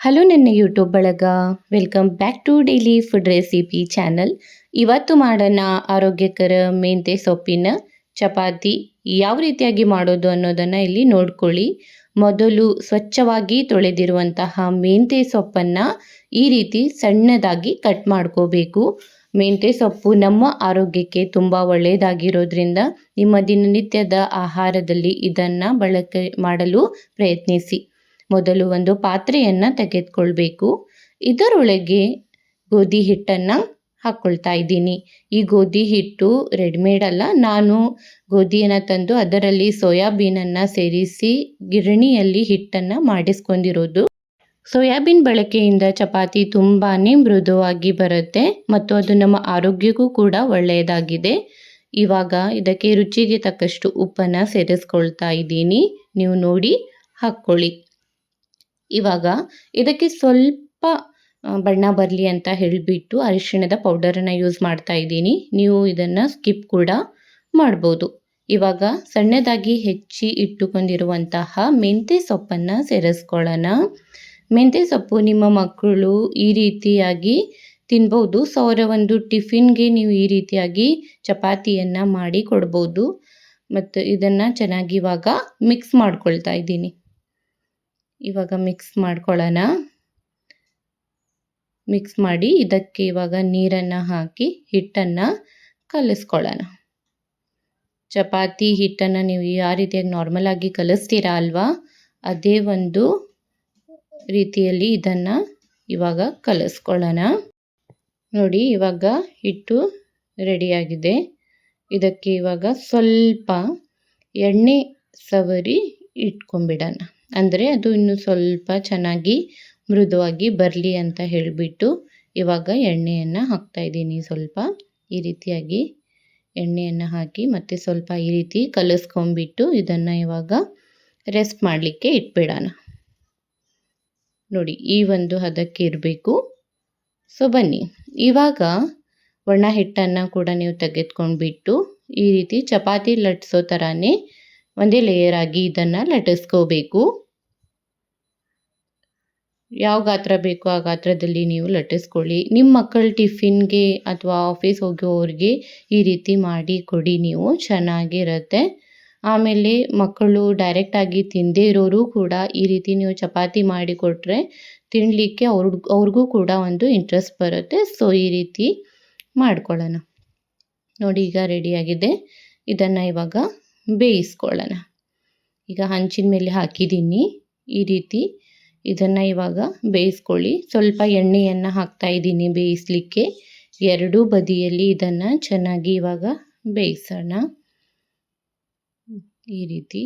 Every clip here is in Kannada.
ಹಲೋ ನನ್ನ ಯೂಟ್ಯೂಬ್ ಬಳಗ. Welcome back to daily food recipe channel. ಇವತ್ತು ಮಾಡೋಣ ಆರೋಗ್ಯಕರ ಮೆಂತೆ ಸೊಪ್ಪಿನ ಚಪಾತಿ. ಯಾವ ರೀತಿಯಾಗಿ ಮಾಡೋದು ಅನ್ನೋದನ್ನು ಇಲ್ಲಿ ನೋಡ್ಕೊಳ್ಳಿ. ಮೊದಲು ಸ್ವಚ್ಛವಾಗಿ ತೊಳೆದಿರುವಂತಹ ಮೆಂತೆ ಸೊಪ್ಪನ್ನು ಈ ರೀತಿ ಸಣ್ಣದಾಗಿ ಕಟ್ ಮಾಡ್ಕೋಬೇಕು. ಮೆಂತೆ ಸೊಪ್ಪು ನಮ್ಮ ಆರೋಗ್ಯಕ್ಕೆ ತುಂಬ ಒಳ್ಳೆಯದಾಗಿರೋದ್ರಿಂದ ನಿಮ್ಮ ದಿನನಿತ್ಯದ ಆಹಾರದಲ್ಲಿ ಇದನ್ನು ಬಳಕೆ ಮಾಡಲು ಪ್ರಯತ್ನಿಸಿ. ಮೊದಲು ಒಂದು ಪಾತ್ರೆಯನ್ನು ತೆಗೆದುಕೊಳ್ಬೇಕು. ಇದರೊಳಗೆ ಗೋಧಿ ಹಿಟ್ಟನ್ನು ಹಾಕ್ಕೊಳ್ತಾ ಇದ್ದೀನಿ. ಈ ಗೋಧಿ ಹಿಟ್ಟು ರೆಡಿಮೇಡ್ ಅಲ್ಲ, ನಾನು ಗೋಧಿಯನ್ನು ತಂದು ಅದರಲ್ಲಿ ಸೋಯಾಬೀನನ್ನು ಸೇರಿಸಿ ಗಿರಣಿಯಲ್ಲಿ ಹಿಟ್ಟನ್ನು ಮಾಡಿಸ್ಕೊಂಡಿರೋದು. ಸೋಯಾಬೀನ್ ಬಳಕೆಯಿಂದ ಚಪಾತಿ ತುಂಬಾ ಮೃದುವಾಗಿ ಬರುತ್ತೆ ಮತ್ತು ಅದು ನಮ್ಮ ಆರೋಗ್ಯಕ್ಕೂ ಕೂಡ ಒಳ್ಳೆಯದಾಗಿದೆ. ಇವಾಗ ಇದಕ್ಕೆ ರುಚಿಗೆ ತಕ್ಕಷ್ಟು ಉಪ್ಪನ್ನು ಸೇರಿಸ್ಕೊಳ್ತಾ ಇದ್ದೀನಿ. ನೀವು ನೋಡಿ, ಹಾಕ್ಕೊಳ್ಳಿ. ಇವಾಗ ಇದಕ್ಕೆ ಸ್ವಲ್ಪ ಬಣ್ಣ ಬರಲಿ ಅಂತ ಹೇಳಿಬಿಟ್ಟು ಅರಿಶಿಣದ ಪೌಡರನ್ನು ಯೂಸ್ ಮಾಡ್ತಾ ಇದ್ದೀನಿ. ನೀವು ಇದನ್ನು ಸ್ಕಿಪ್ ಕೂಡ ಮಾಡ್ಬೋದು. ಇವಾಗ ಸಣ್ಣದಾಗಿ ಹೆಚ್ಚಿ ಇಟ್ಟುಕೊಂಡಿರುವಂತಹ ಮೆಂತ್ಯ ಸೊಪ್ಪನ್ನು ಸೇರಿಸ್ಕೊಳ್ಳೋಣ. ಮೆಂತ್ಯ ಸೊಪ್ಪು ನಿಮ್ಮ ಮಕ್ಕಳು ಈ ರೀತಿಯಾಗಿ ತಿನ್ಬೋದು. ಸೊ ಅವರ ಒಂದು ಟಿಫಿನ್ಗೆ ನೀವು ಈ ರೀತಿಯಾಗಿ ಚಪಾತಿಯನ್ನು ಮಾಡಿ ಕೊಡ್ಬೋದು. ಮತ್ತು ಇದನ್ನು ಚೆನ್ನಾಗಿ ಇವಾಗ ಮಿಕ್ಸ್ ಮಾಡ್ಕೊಳ್ತಾ ಇದ್ದೀನಿ. ಇವಾಗ ಮಿಕ್ಸ್ ಮಾಡ್ಕೊಳ್ಳೋಣ. ಮಿಕ್ಸ್ ಮಾಡಿ ಇದಕ್ಕೆ ಇವಾಗ ನೀರನ್ನು ಹಾಕಿ ಹಿಟ್ಟನ್ನು ಕಲಿಸ್ಕೊಳ್ಳೋಣ. ಚಪಾತಿ ಹಿಟ್ಟನ್ನು ನೀವು ಯಾವ ರೀತಿಯಾಗಿ ನಾರ್ಮಲ್ ಆಗಿ ಕಲಿಸ್ತೀರಾ ಅಲ್ವಾ? ಅದೇ ಒಂದು ರೀತಿಯಲ್ಲಿ ಇದನ್ನು ಇವಾಗ ಕಲಿಸ್ಕೊಳ್ಳೋಣ. ನೋಡಿ ಇವಾಗ ಹಿಟ್ಟು ರೆಡಿಯಾಗಿದೆ ಇದಕ್ಕೆ ಇವಾಗ ಸ್ವಲ್ಪ ಎಣ್ಣೆ ಸವರಿ ಇಟ್ಕೊಂಬಿಡೋಣ ಅಂದರೆ ಅದು ಇನ್ನೂ ಸ್ವಲ್ಪ ಚೆನ್ನಾಗಿ ಮೃದುವಾಗಿ ಬರಲಿ ಅಂತ ಹೇಳಿಬಿಟ್ಟು ಇವಾಗ ಎಣ್ಣೆಯನ್ನು ಹಾಕ್ತಾಯಿದ್ದೀನಿ ಸ್ವಲ್ಪ. ಈ ರೀತಿಯಾಗಿ ಎಣ್ಣೆಯನ್ನು ಹಾಕಿ ಮತ್ತು ಸ್ವಲ್ಪ ಈ ರೀತಿ ಕಲಿಸ್ಕೊಂಬಿಟ್ಟು ಇದನ್ನು ಇವಾಗ ರೆಸ್ಟ್ ಮಾಡಲಿಕ್ಕೆ ಇಟ್ಬಿಡೋಣ. ನೋಡಿ, ಈ ಒಂದು ಹದಕ್ಕೆ ಇರಬೇಕು. ಸೊ, ಬನ್ನಿ. ಇವಾಗ ಒಣ ಹಿಟ್ಟನ್ನು ಕೂಡ ನೀವು ತೆಗೆದುಕೊಂಡ್ಬಿಟ್ಟು ಈ ರೀತಿ ಚಪಾತಿ ಲಟ್ಸೋ ಥರನೇ ಒಂದೇ ಲೇಯರ್ ಆಗಿ ಇದನ್ನು ಲಟ್ಟಿಸ್ಕೋಬೇಕು ಯಾವ ಗಾತ್ರ ಬೇಕು ಆ ಗಾತ್ರದಲ್ಲಿ ನೀವು ಲಟ್ಟಿಸ್ಕೊಳ್ಳಿ ನಿಮ್ಮ ಮಕ್ಕಳ ಟಿಫಿನ್ಗೆ ಅಥವಾ ಆಫೀಸ್ ಹೋಗೋರಿಗೆ ಈ ರೀತಿ ಮಾಡಿ ಕೊಡಿ ನೀವು, ಚೆನ್ನಾಗಿರುತ್ತೆ. ಆಮೇಲೆ ಮಕ್ಕಳು ಡೈರೆಕ್ಟಾಗಿ ತಿಂದೇ ಇರೋರು ಕೂಡ ಈ ರೀತಿ ನೀವು ಚಪಾತಿ ಮಾಡಿ ಕೊಟ್ಟರೆ ತಿನ್ನಲಿಕ್ಕೆ ಅವ್ರ ಅವ್ರಿಗೂ ಕೂಡ ಒಂದು ಇಂಟ್ರೆಸ್ಟ್ ಬರುತ್ತೆ. ಸೊ ಈ ರೀತಿ ಮಾಡ್ಕೊಳ್ಳೋಣ. ನೋಡಿ ಈಗ ರೆಡಿಯಾಗಿದೆ ಇದನ್ನು ಇವಾಗ ಬೇಯಿಸ್ಕೊಳ್ಳೋಣ. ಈಗ ಹಂಚಿನ ಮೇಲೆ ಹಾಕಿದ್ದೀನಿ. ಈ ರೀತಿ ಇದನ್ನು ಇವಾಗ ಬೇಯಿಸ್ಕೊಳ್ಳಿ. ಸ್ವಲ್ಪ ಎಣ್ಣೆಯನ್ನು ಹಾಕ್ತಾ ಇದ್ದೀನಿ ಬೇಯಿಸಲಿಕ್ಕೆ. ಎರಡೂ ಬದಿಯಲ್ಲಿ ಇದನ್ನು ಚೆನ್ನಾಗಿ ಇವಾಗ ಬೇಯಿಸೋಣ. ಈ ರೀತಿ.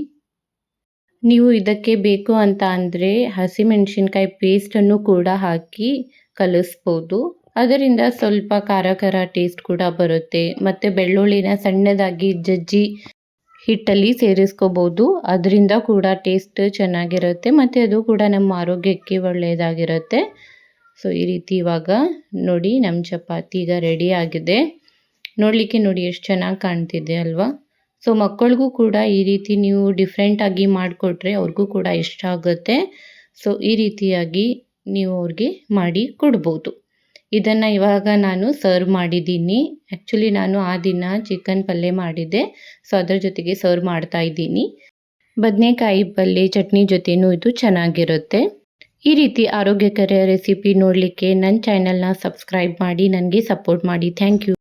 ನೀವು ಇದಕ್ಕೆ ಬೇಕು ಅಂತ ಅಂದರೆ ಹಸಿಮೆಣಸಿನ್ಕಾಯಿ ಪೇಸ್ಟನ್ನು ಕೂಡ ಹಾಕಿ ಕಲಿಸ್ಬೋದು. ಅದರಿಂದ ಸ್ವಲ್ಪ ಖಾರ ಖಾರ ಟೇಸ್ಟ್ ಕೂಡ ಬರುತ್ತೆ. ಮತ್ತು ಬೆಳ್ಳುಳ್ಳಿನ ಸಣ್ಣದಾಗಿ ಜಜ್ಜಿ ಹಿಟ್ಟಲ್ಲಿ ಸೇರಿಸ್ಕೋಬೋದು. ಅದರಿಂದ ಕೂಡ ಟೇಸ್ಟ್ ಚೆನ್ನಾಗಿರುತ್ತೆ ಮತ್ತು ಅದು ಕೂಡ ನಮ್ಮ ಆರೋಗ್ಯಕ್ಕೆ ಒಳ್ಳೆಯದಾಗಿರುತ್ತೆ. ಸೊ ಈ ರೀತಿ ಇವಾಗ ನೋಡಿ ನಮ್ಮ ಚಪಾತಿ ಈಗ ರೆಡಿ ಆಗಿದೆ. ನೋಡಲಿಕ್ಕೆ ನೋಡಿ ಎಷ್ಟು ಚೆನ್ನಾಗಿ ಕಾಣ್ತಿದೆ ಅಲ್ವಾ? ಸೊ ಮಕ್ಕಳಿಗೂ ಕೂಡ ಈ ರೀತಿ ನೀವು ಡಿಫ್ರೆಂಟಾಗಿ ಮಾಡಿಕೊಟ್ರೆ ಅವ್ರಿಗೂ ಕೂಡ ಇಷ್ಟ ಆಗುತ್ತೆ. ಸೊ ಈ ರೀತಿಯಾಗಿ ನೀವು ಅವ್ರಿಗೆ ಮಾಡಿ ಕೊಡ್ಬೋದು. ಇದನ್ನು ಇವಾಗ ನಾನು ಸರ್ವ್ ಮಾಡಿದ್ದೀನಿ. ಆ್ಯಕ್ಚುಲಿ ನಾನು ಆ ದಿನ ಚಿಕನ್ ಪಲ್ಯ ಮಾಡಿದ್ದೆ. ಸೊ ಅದರ ಜೊತೆಗೆ ಸರ್ವ್ ಮಾಡ್ತಾ ಇದ್ದೀನಿ. ಬದನೆಕಾಯಿ ಪಲ್ಯ ಚಟ್ನಿ ಜೊತೆನೂ ಇದು ಚೆನ್ನಾಗಿರುತ್ತೆ. ಈ ರೀತಿ ಆರೋಗ್ಯಕರ ರೆಸಿಪಿ ನೋಡಲಿಕ್ಕೆ ನನ್ನ ಚಾನಲ್ನ ಸಬ್ಸ್ಕ್ರೈಬ್ ಮಾಡಿ, ನನಗೆ ಸಪೋರ್ಟ್ ಮಾಡಿ. Thank you